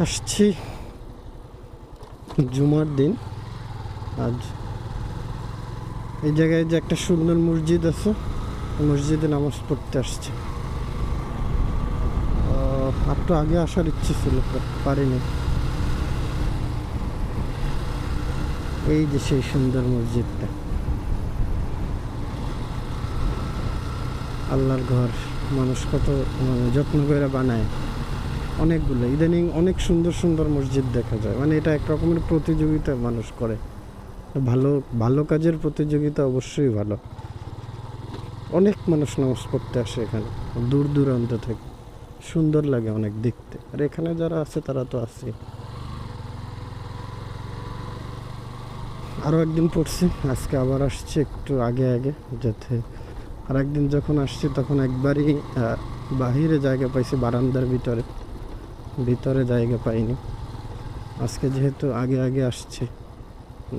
আসছি। জুমার দিন। আজ এই জায়গায় যে একটা সুন্দর মসজিদ আছে মসজিদে নামাজ পড়তে আসছে। একটু আগে আসার ইচ্ছে ছিল পারিনি। এই যে সেই সুন্দর মসজিদটা। আল্লাহর ঘর, মানুষ কত মানে যত্ন করে বানায়। অনেকগুলো। ইদানিং অনেক সুন্দর সুন্দর মসজিদ দেখা যায়। মানে এটা এক রকমের প্রতিযোগিতা মানুষ করে। ভালো ভালো কাজের প্রতিযোগিতা অবশ্যই ভালো। অনেক মানুষ নামাজ পড়তে আসে এখানে, দূর দূরান্ত থেকে। সুন্দর লাগে অনেক দেখতে। আর এখানে যারা আছে, তারা তো আছে। আরও একদিন পড়ছি, আজকে আবার আসছি একটু আগে আগে, যাতে আর একদিন যখন আসছি, তখন একবারই বাহিরে জায়গা পাইছি, বারান্দার ভিতরে। ভিতরে জায়গা পাইনি। আজকে যেহেতু আগে আগে আসছে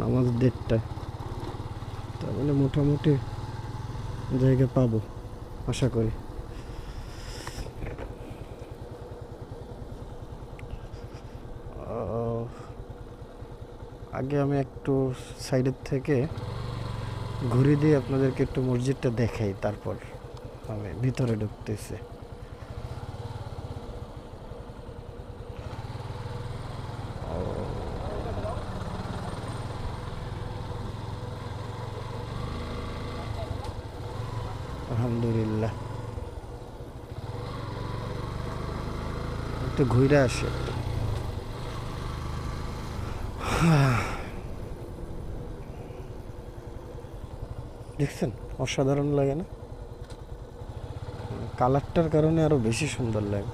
নামাজ দেড়টায়, তাহলে মোটামুটি জায়গা পাবো, আশা করি। আগে আমি একটু সাইডের থেকে ঘুরে দিয়ে আপনাদেরকে একটু মসজিদটা দেখাই, তারপর আমি ভিতরে ঢুকতেছি। আলহামদুলিল্লাহ। একটু ঘুরে আসে। দেখছেন? অসাধারণ লাগে না? কালারটার কারণে আরও বেশি সুন্দর লাগে।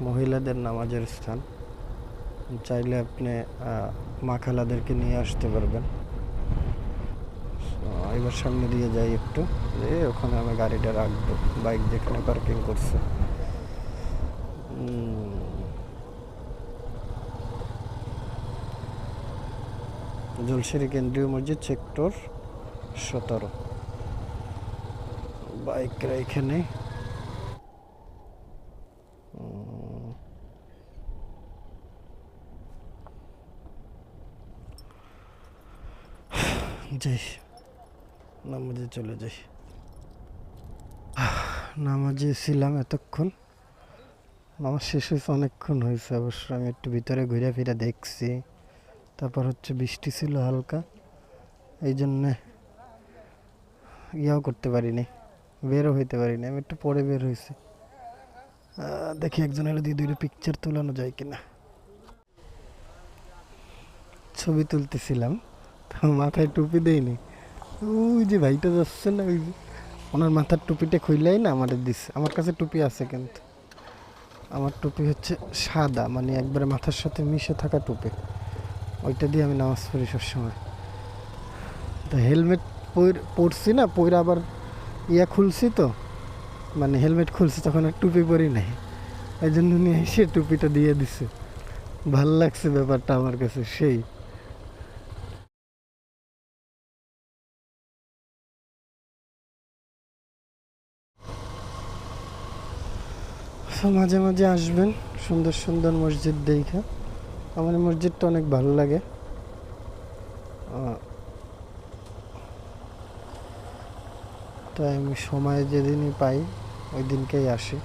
মহিলাদের নামাজের স্থান। চাইলে আপনি আহ, মা খালাদেরকে নিয়ে আসতে পারবেন। এবার সামনে দিয়ে যাই একটু। যে ওখানে আমি গাড়িটা রাখব। বাইক যেখানে পার্কিং করছে। জলসিরি কেন্দ্রীয় মসজিদ সেক্টর সতেরো। বাইকরা এখানে যাই, নামাজে চলে যাই। নামাজে ছিলাম এতক্ষণ। নামাজ শেষ হয়েছে, অনেকক্ষণ হয়েছে অবশ্য। আমি একটু ভিতরে ঘুরে ফিরে দেখছি। তারপর হচ্ছে বৃষ্টি ছিল হালকা। এই জন্যে ইয়াও করতে পারিনি, বেরও হইতে পারিনি। আমি একটু পরে বের হয়েছি। দেখি একজন এলে দিয়ে দুইটা পিকচার তোলানো যায় কিনা। ছবি তুলতেছিলাম। মাথায় টুপি দেয়নি। ওই যে ভাইটা যাচ্ছে না, ওই যে। ওনার মাথার টুপিটা খুললেই না আমাদের দিচ্ছে আমার কাছে টুপি আছে কিন্তু। আমার টুপি হচ্ছে সাদা মানে একবারে মাথার সাথে মিশে থাকা টুপি। ওইটা দিয়ে আমি নামাজ পড়ি সবসময়। তো হেলমেট পরছি না, পরে আবার ইয়া খুলছি তো। মানে হেলমেট খুলছি, তখন আর টুপি পরি নাই। এই জন্য নিয়ে এসে টুপিটা দিয়ে দিছে। ভালো লাগছে ব্যাপারটা আমার কাছে, সেই। মাঝে মাঝে আসবেন সুন্দর সুন্দর মসজিদ দেখে। আমার মসজিদটা অনেক ভালো লাগে। তাই আমি সময় যেদিনই পাই ওই দিনকেই আসি।